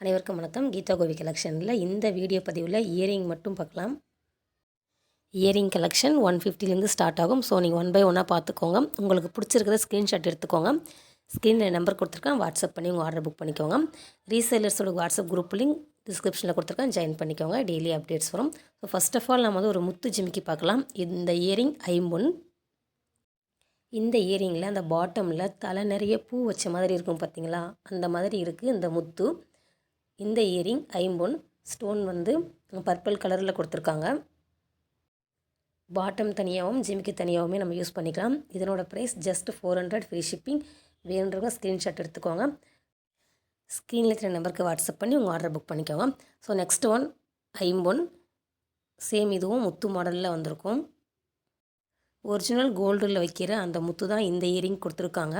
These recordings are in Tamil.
அனைவருக்கும் வணக்கம். கீதா கோவி கலெக்ஷனில் இந்த வீடியோ பதிவில் இயரிங் மட்டும் பார்க்கலாம். இயரிங் கலெக்ஷன் ஒன் ஃபிஃப்டிலேருந்து ஸ்டார்ட் ஆகும். ஸோ நீங்கள் ஒன் பை ஒன்னாக பார்த்துக்கோங்க. உங்களுக்கு பிடிச்சிருக்கிறத ஸ்க்ரீன்ஷாட் எடுத்துக்கோங்க. ஸ்க்ரீனில் நம்பர் கொடுத்துருக்கேன். வாட்ஸ்அப் பண்ணி உங்கள் ஆர்டர் புக் பண்ணிக்கோங்க. ரீசேலர்ஸோட வாட்ஸ்அப் குரூப் லிங்க் டிஸ்கிரிப்ஷனில் கொடுத்துருக்கேன். ஜாயின் பண்ணிக்கோங்க. டெய்லி அப்டேட்ஸ் வரும். ஸோ ஃபஸ்ட் ஆஃப் ஆல் நம்ம வந்து ஒரு முத்து ஜிமிக்கி பார்க்கலாம். இந்த இயரிங் ஐம்பொன். இந்த இயரிங்கில் அந்த பாட்டமில் தலை நிறைய பூ வச்ச மாதிரி இருக்கும் பார்த்தீங்களா அந்த மாதிரி இருக்குது இந்த முத்து. இந்த இயரிங் ஐம்பொன் ஸ்டோன் வந்து பர்பிள் கலரில் கொடுத்துருக்காங்க. பாட்டம் தனியாகவும் ஜிமிக்கு தனியாகவுமே நம்ம யூஸ் பண்ணிக்கலாம். இதனோட price just four hundred free shipping வேணுன்றவங்க ஸ்க்ரீன்ஷாட் எடுத்துக்கோங்க. ஸ்க்ரீனில் இருக்கிற நம்பருக்கு வாட்ஸ்அப் பண்ணி உங்கள் ஆர்டர் புக் பண்ணிக்கோங்க. ஸோ நெக்ஸ்ட் ஒன் ஐம்பொன். சேம் இதுவும் முத்து மாடலில் வந்திருக்கும். ஒரிஜினல் கோல்டில் வைக்கிற அந்த முத்து தான் இந்த இயரிங் கொடுத்துருக்காங்க.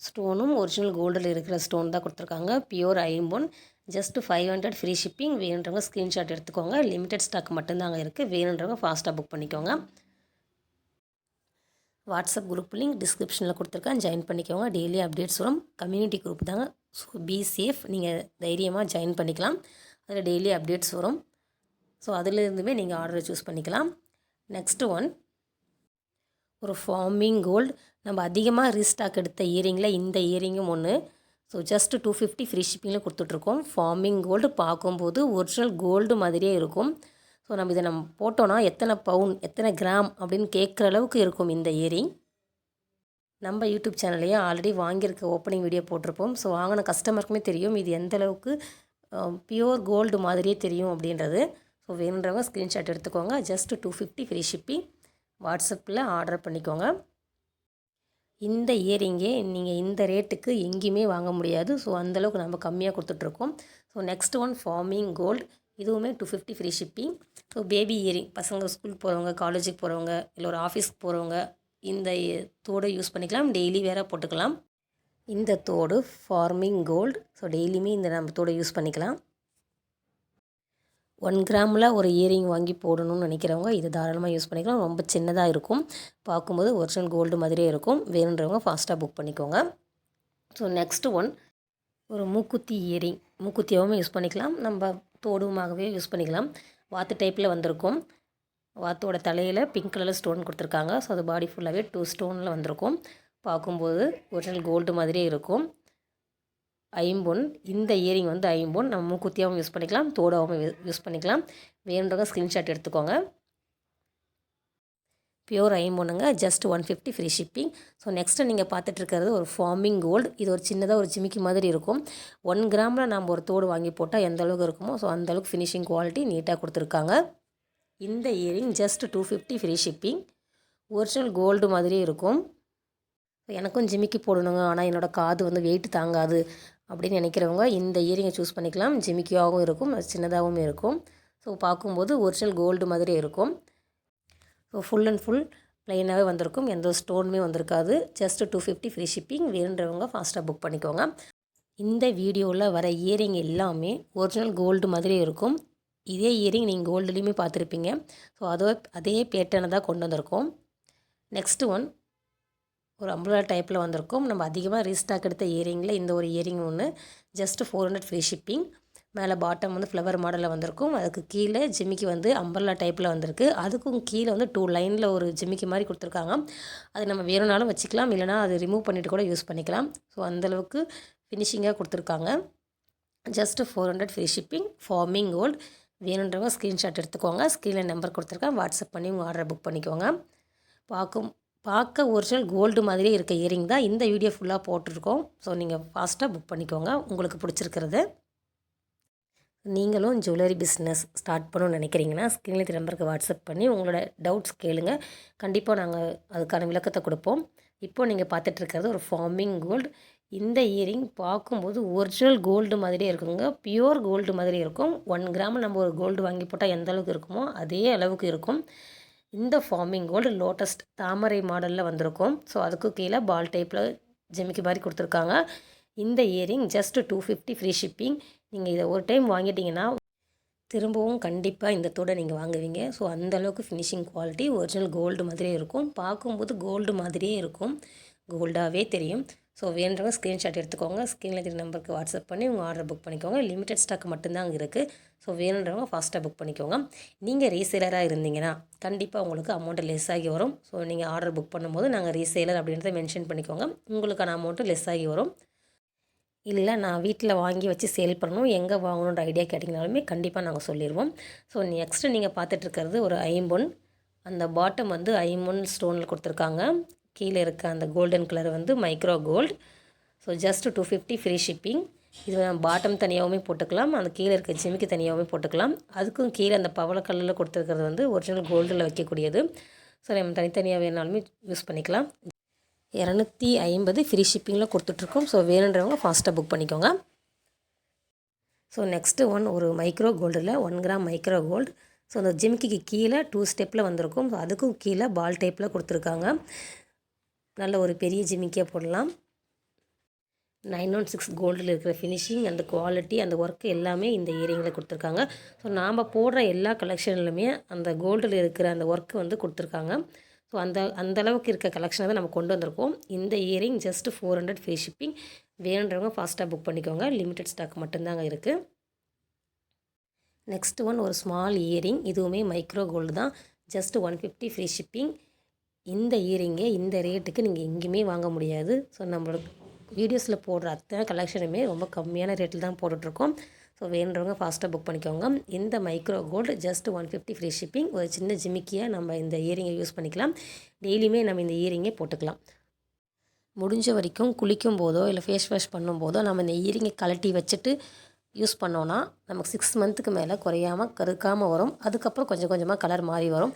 ஸ்டோனும் ஒரிஜினல் கோல்டில் இருக்கிற ஸ்டோன் தான் கொடுத்துருக்காங்க. பியூர் ஐம்பொன் just five hundred free shipping வேணுன்றவங்க ஸ்க்ரீன்ஷாட் எடுத்துக்கோங்க. லிமிடெட் ஸ்டாக் மட்டும்தாங்க இருக்குது வேணுன்றவங்க ஃபாஸ்ட்டாக புக் பண்ணிக்கோங்க. வாட்ஸ்அப் குரூப் லிங்க் டிஸ்கிரிப்ஷனில் கொடுத்துருக்கேன். ஜாயின் பண்ணிக்கோங்க. டெய்லி அப்டேட்ஸ் வரும். கம்யூனிட்டி குரூப் தாங்க. ஸோ பி சேஃப் நீங்கள் தைரியமாக ஜாயின் பண்ணிக்கலாம். அதில் டெய்லி அப்டேட்ஸ் வரும். ஸோ அதுலேருந்துமே நீங்கள் ஆர்டரை சூஸ் பண்ணிக்கலாம். நெக்ஸ்ட்டு ஒன் ஒரு ஃபார்மிங் கோல்டு நம்ம அதிகமாக ரீஸ்டாக் எடுத்த இயரிங்கில் இந்த இயரிங்கும் ஒன்று so just two fifty free ஷிப்பிங்கில் கொடுத்துட்ருக்கோம். ஃபார்மிங் கோல்டு பார்க்கும்போது ஒரிஜினல் கோல்டு மாதிரியே இருக்கும். ஸோ நம்ம இதை நம்ம போட்டோன்னா எத்தனை பவுன் எத்தனை கிராம் அப்படின்னு கேட்குற அளவுக்கு இருக்கும் இந்த இயரிங் நம்ம யூடியூப் சேனல்லையே ஆல்ரெடி வாங்கியிருக்க ஓப்பனிங் வீடியோ போட்டிருப்போம். ஸோ வாங்கின கஸ்டமருக்குமே தெரியும் இது எந்த அளவுக்கு பியோர் கோல்டு மாதிரியே தெரியும் அப்படின்றது. ஸோ வேணுன்றவங்க ஸ்க்ரீன்ஷாட் எடுத்துக்கோங்க. Just two fifty free shipping வாட்ஸ்அப்பில் ஆர்டர் பண்ணிக்கோங்க. இந்த இயரிங்கே நீங்கள் இந்த ரேட்டுக்கு எங்கேயுமே வாங்க முடியாது. ஸோ அந்தளவுக்கு நம்ம கம்மியாக கொடுத்துட்ருக்கோம். So next one forming gold. இதுவுமே two fifty free shipping. So baby earring பசங்க ஸ்கூல் போகிறவங்க காலேஜுக்கு போகிறவங்க இல்லை ஒரு ஆஃபீஸ்க்கு போகிறவங்க இந்த தோடை யூஸ் பண்ணிக்கலாம். டெய்லி வேற போட்டுக்கலாம். இந்த தோடு ஃபார்மிங் கோல்டு. ஸோ டெய்லியுமே இந்த நம்ம தோடை யூஸ் பண்ணிக்கலாம். ஒன் கிராமில் ஒரு இயரிங் வாங்கி போடணும்னு நினைக்கிறவங்க இது தாராளமாக யூஸ் பண்ணிக்கலாம். ரொம்ப சின்னதாக இருக்கும். பார்க்கும்போது ஒரிஜினல் கோல்டு மாதிரியே இருக்கும். வேணுன்றவங்க ஃபாஸ்ட்டாக புக் பண்ணிக்கோங்க. ஸோ நெக்ஸ்ட்டு ஒன் ஒரு மூக்குத்தி இயரிங் மூக்குத்தியாகவும் யூஸ் பண்ணிக்கலாம். நம்ம தோடுமாகவே யூஸ் பண்ணிக்கலாம். வாத்து டைப்பில் வந்திருக்கும். வாத்தோட தலையில் பிங்க் கலரில் ஸ்டோன் கொடுத்துருக்காங்க. ஸோ அது பாடி ஃபுல்லாகவே டூ ஸ்டோனில் வந்திருக்கும். பார்க்கும்போது ஒரிஜினல் கோல்டு மாதிரியே இருக்கும். ஐம்பொன். இந்த இயரிங் வந்து ஐம்பொன். நம்ம மூக்குத்தியாகவும் யூஸ் பண்ணிக்கலாம் தோடாகவும் யூஸ் பண்ணிக்கலாம். வேணுன்றவங்க ஸ்க்ரீன்ஷாட் எடுத்துக்கோங்க. Pure ஐம்பொண்ணுங்க just one fifty free shipping so next நீங்கள் பார்த்துட்ருக்கிறது ஒரு ஃபார்மிங் கோல்டு இது ஒரு சின்னதாக ஒரு ஜிமிக்கி மாதிரி இருக்கும். ஒன் கிராமில் நம்ம ஒரு தோடு வாங்கி போட்டால் எந்த அளவுக்கு இருக்குமோ ஸோ அந்தளவுக்கு ஃபினிஷிங் குவாலிட்டி நீட்டாக கொடுத்துருக்காங்க. இந்த earring just two fifty free shipping original gold மாதிரியே இருக்கும். எனக்கும் ஜிமிக்கி போடணுங்க. ஆனால் என்னோடய காது வந்து வெயிட் தாங்காது. அப்படின்னு நினைக்கிறவங்க இந்த இயரிங்கை சூஸ் பண்ணிக்கலாம். ஜிமிக்கியாகவும் இருக்கும் சின்னதாகவும் இருக்கும். ஸோ பார்க்கும்போது ஒரிஜினல் கோல்டு மாதிரி இருக்கும். ஸோ ஃபுல் அண்ட் ஃபுல் ப்ளைனாகவே வந்திருக்கும். எந்த ஸ்டோனுமே வந்திருக்காது. Just two fifty free shipping வேணுன்றவங்க ஃபாஸ்ட்டாக புக் பண்ணிக்கோங்க. இந்த வீடியோவில் வர இயரிங் எல்லாமே ஒரிஜினல் கோல்டு மாதிரி இருக்கும். இதே இயரிங் நீங்கள் கோல்டுலேயுமே பார்த்துருப்பீங்க. ஸோ அதோ அதே பேட்டர்னை தான் கொண்டு வந்திருக்கோம். நெக்ஸ்ட்டு ஒன் ஒரு அம்புலா டைப்பில் வந்திருக்கும். நம்ம அதிகமாக ரீஸ்டாக் எடுத்த இயரிங்கில் இந்த ஒரு இயரிங் ஒன்று just four hundred free shipping மேலே பாட்டம் வந்து ஃப்ளவர் மாடலில் வந்திருக்கும். அதுக்கு கீழே ஜிம்மிக்கு வந்து அம்பர்லா டைப்பில் வந்திருக்கு. அதுக்கும் கீழே வந்து டூ லைனில் ஒரு ஜிம்மிக்கு மாதிரி கொடுத்துருக்காங்க. அது நம்ம வேணும்னாலும் வச்சுக்கலாம். இல்லைனா அது ரிமூவ் பண்ணிவிட்டு கூட யூஸ் பண்ணிக்கலாம். ஸோ அந்தளவுக்கு ஃபினிஷிங்காக கொடுத்துருக்காங்க. Just four hundred free shipping forming gold வேணுன்றவங்க ஸ்க்ரீன்ஷாட் எடுத்துக்கோங்க. ஸ்க்ரீனில் நம்பர் கொடுத்துருக்கேன். வாட்ஸ்அப் பண்ணி உங்கள் ஆர்டரை புக் பண்ணிக்கோங்க. பார்க்கும் பார்க்க ஒரிஜினல் கோல்டு மாதிரியே இருக்க இயரிங் தான் இந்த வீடியோ ஃபுல்லாக போட்டிருக்கோம். ஸோ நீங்கள் ஃபாஸ்ட்டாக புக் பண்ணிக்கோங்க. உங்களுக்கு பிடிச்சிருக்கிறது. நீங்களும் ஜுவல்லரி பிஸ்னஸ் ஸ்டார்ட் பண்ணணும்னு நினைக்கிறீங்கன்னா ஸ்க்ரீனில் நம்பருக்கு வாட்ஸ்அப் பண்ணி உங்களோட டவுட்ஸ் கேளுங்க. கண்டிப்பாக நாங்கள் அதுக்கான விளக்கத்தை கொடுப்போம். இப்போது நீங்கள் பார்த்துட்ருக்கிறது ஒரு ஃபார்மிங் கோல்டு இந்த இயரிங் பார்க்கும்போது ஒரிஜினல் கோல்டு மாதிரியே இருக்குங்க. பியூர் கோல்டு மாதிரி இருக்கும். ஒன் கிராம் நம்ம ஒரு கோல்டு வாங்கி போட்டால் எந்த அளவுக்கு இருக்குமோ அதே அளவுக்கு இருக்கும். இந்த ஃபார்மிங் கோல்டு லோட்டஸ்ட் தாமரை மாடலில் வந்திருக்கும். ஸோ அதுக்கு கீழே பால் டைப்பில் ஜெமிக்கு மாதிரி கொடுத்துருக்காங்க. இந்த earring just two fifty free shipping நீங்கள் இதை ஒரு டைம் வாங்கிட்டீங்கன்னா திரும்பவும் கண்டிப்பாக இந்த தோடை நீங்கள் வாங்குவீங்க. ஸோ அந்தளவுக்கு ஃபினிஷிங் குவாலிட்டி ஒரிஜினல் கோல்டு மாதிரியே இருக்கும். பார்க்கும்போது கோல்டு மாதிரியே இருக்கும். கோல்டாகவே தெரியும். ஸோ வேண்டவங்க ஸ்க்ரீன்ஷாட் எடுத்துக்கோங்க. ஸ்க்ரீனில் இருக்கிற நம்பருக்கு வாட்ஸ்அப் பண்ணி உங்கள் ஆர்டர் புக் பண்ணிக்கோங்க. லிமிடெட் ஸ்டாக் மட்டும்தான் அங்கே இருக்குது ஸோ வேணுன்றவங்க ஃபாஸ்ட்டாக புக் பண்ணிக்கோங்க. நீங்கள் ரீசேலராக இருந்தீங்கன்னா கண்டிப்பாக உங்களுக்கு அமௌண்ட்டு லெஸ் ஆகி வரும். ஸோ நீங்கள் ஆர்டர் புக் பண்ணும்போது நாங்கள் ரீசேலர் அப்படின்றத மென்ஷன் பண்ணிக்கோங்க. உங்களுக்கான அமௌண்ட்டு லெஸ் ஆகி வரும். இல்லை நான் வீட்டில் வாங்கி வச்சு சேல் பண்ணணும். எங்கே வாங்கணுன்ற ஐடியா கேட்டிங்கனாலுமே கண்டிப்பாக நாங்கள் சொல்லிடுவோம் ஸோ நெக்ஸ்ட்டு நீங்கள் பார்த்துட்ருக்கிறது ஒரு ஐம்பொன். அந்த பாட்டம் வந்து ஐம்பொன் ஸ்டோனில் கொடுத்துருக்காங்க. கீழே இருக்க அந்த கோல்டன் கலர் வந்து micro gold so just two fifty free shipping இது பாட்டம் தனியாகவுமே போட்டுக்கலாம். அந்த கீழே இருக்க ஜிமிக்கு தனியாகவுமே போட்டுக்கலாம். அதுக்கும் கீழே அந்த பவள கல்லில் கொடுத்துருக்கிறது வந்து ஒரிஜினல் கோல்டில் வைக்கக்கூடியது. ஸோ நம்ம தனித்தனியாக வேணாலுமே யூஸ் பண்ணிக்கலாம். இரநூத்தி ஐம்பது ஃப்ரீ ஷிப்பிங்கில் கொடுத்துட்ருக்கோம். ஸோ வேணுன்றவங்க ஃபாஸ்ட்டாக புக் பண்ணிக்கோங்க. ஸோ நெக்ஸ்ட்டு ஒன் ஒரு மைக்ரோ கோல்டில் one gram micro gold so அந்த ஜிமிக்கிக்கு கீழே டூ ஸ்டெப்பில் வந்திருக்கும். ஸோ அதுக்கும் கீழே பால் டைப்பில் கொடுத்துருக்காங்க. நல்ல ஒரு பெரிய ஜிமிக்கியாக போடலாம். நைன் ஒன் சிக்ஸ் கோல்டில் இருக்கிற ஃபினிஷிங் அந்த குவாலிட்டி அந்த ஒர்க்கு எல்லாமே இந்த இயரிங்கில் கொடுத்துருக்காங்க. ஸோ நாம் போடுற எல்லா கலெக்ஷன்லையுமே அந்த கோல்டில் இருக்கிற அந்த ஒர்க்கு வந்து கொடுத்துருக்காங்க. ஸோ அந்த அந்த அளவுக்கு இருக்க கலெக்ஷனை தான் நம்ம கொண்டு வந்திருக்கோம். இந்த earring just four hundred free shipping வேணுன்றவங்க ஃபாஸ்ட்டாக புக் பண்ணிக்கோங்க. லிமிடெட் ஸ்டாக் மட்டும்தாங்க இருக்குது நெக்ஸ்ட் ஒன் ஒரு ஸ்மால் இயரிங் இதுவுமே மைக்ரோ கோல்டு தான். Just one fifty free shipping இந்த இயரிங்கை இந்த ரேட்டுக்கு நீங்கள் எங்கேயுமே வாங்க முடியாது. ஸோ நம்மளோட வீடியோஸில் போடுற அத்தனை கலெக்ஷனுமே ரொம்ப கம்மியான ரேட்டில் தான் போட்டுட்ருக்கோம். ஸோ வேணுறவங்க ஃபாஸ்ட்டாக புக் பண்ணிக்கோங்க. இந்த micro gold just one fifty free shipping ஒரு சின்ன ஜிமிக்கியாக நம்ம இந்த இயரிங்கை யூஸ் பண்ணிக்கலாம். டெய்லியுமே நம்ம இந்த இயரிங்கை போட்டுக்கலாம். முடிஞ்ச வரைக்கும் குளிக்கும் போதோ இல்லை ஃபேஸ் வாஷ் பண்ணும்போதோ நம்ம இந்த இயரிங்கை கலட்டி வச்சுட்டு யூஸ் பண்ணோன்னா நமக்கு சிக்ஸ் மந்த்துக்கு மேலே குறையாமல் கருக்காமல் வரும். அதுக்கப்புறம் கொஞ்சம் கொஞ்சமாக கலர் மாறி வரும்.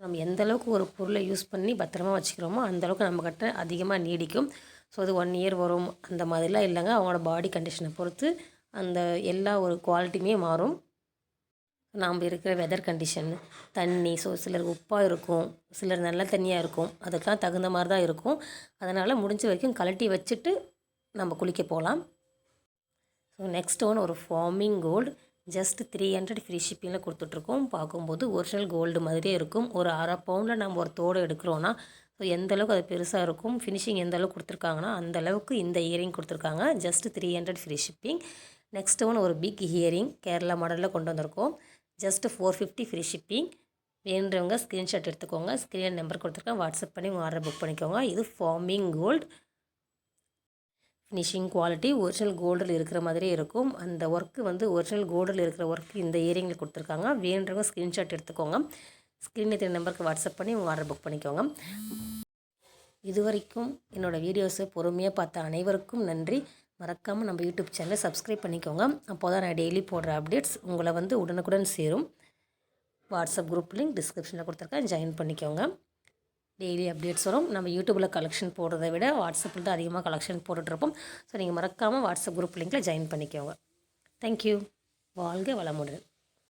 நம்ம எந்த அளவுக்கு ஒரு பொருளை யூஸ் பண்ணி பத்திரமா வச்சுக்கிறோமோ அந்தளவுக்கு நம்மக்கிட்ட அதிகமாக நீடிக்கும். ஸோ அது ஒன் இயர் வரும். அந்த மாதிரிலாம் இல்லைங்க. அவங்களோட பாடி கண்டிஷனை பொறுத்து அந்த எல்லா ஒரு குவாலிட்டியுமே மாறும். நாம் இருக்கிற வெதர் கண்டிஷன் தண்ணி ஸோ சிலர் உப்பாக இருக்கும். சிலர் நல்ல தண்ணியாக இருக்கும். அதுக்கெலாம் தகுந்த மாதிரி தான் இருக்கும். அதனால் முடிஞ்ச வரைக்கும் கழட்டி வச்சுட்டு நம்ம குளிக்க போகலாம். ஸோ நெக்ஸ்ட் ஒன் ஒரு forming gold just three hundred free ஷிப்பிங்கில் கொடுத்துட்ருக்கோம். பார்க்கும்போது ஒரிஜினல் கோல்டு மாதிரியே இருக்கும். ஒரு அரை பவுண்டில் நம்ம ஒரு தோடு எடுக்கிறோன்னா ஸோ எந்த அளவுக்கு அது பெருசாக இருக்கும் ஃபினிஷிங் எந்த அளவுக்கு கொடுத்துருக்காங்கன்னா அந்த அளவுக்கு இந்த இயரிங் கொடுத்துருக்காங்க. Just three hundred free shipping next one ஒரு பிக் இயரிங் கேரளா மாடலில் கொண்டு வந்திருக்கோம். Just four fifty free shipping வேணுறவங்க screenshot எடுத்துக்கோங்க. ஸ்க்ரீன் நம்பர் கொடுத்துருக்கேன். வாட்ஸ்அப் பண்ணி உங்கள் ஆர்டர் புக் பண்ணிக்கோங்க. இது forming gold finishing quality original கோல்டில் இருக்கிற மாதிரியே இருக்கும். அந்த ஒர்க்கு வந்து ஒரிஜினல் கோல்டில் இருக்கிற ஒர்க்கு இந்த இயரிங்கில் கொடுத்துருக்காங்க. வேணுன்றவங்க ஸ்க்ரீன்ஷாட் எடுத்துக்கோங்க. ஸ்க்ரீனில் தெரிய நம்பருக்கு வாட்ஸ்அப் பண்ணி உங்கள் ஆர்டர் புக் பண்ணிக்கோங்க. இது வரைக்கும் என்னோடய வீடியோஸை பொறுமையாக பார்த்த அனைவருக்கும் நன்றி. மறக்காமல் நம்ம யூடியூப் சேனலை சப்ஸ்கிரைப் பண்ணிக்கோங்க. அப்போ தான் நான் டெய்லி போடுற அப்டேட்ஸ் உங்களை வந்து உடனுக்குடன் சேரும். வாட்ஸ்அப் குரூப் லிங்க் டிஸ்கிரிப்ஷனில் கொடுத்துருக்கேன். ஜாயின் பண்ணிக்கோங்க. டெய்லி அப்டேட்ஸ் வரும். நம்ம யூடியூப்பில் கலெக்ஷன் போடுறதை விட வாட்ஸ்அப்பில் தான் அதிகமாக கலெக்ஷன் போட்டுட்ருப்போம் ஸோ நீங்கள் மறக்காமல் வாட்ஸ்அப் குரூப் லிங்கில் ஜாயின் பண்ணிக்கோங்க. தேங்க்யூ வாழ்க வளமுடன்.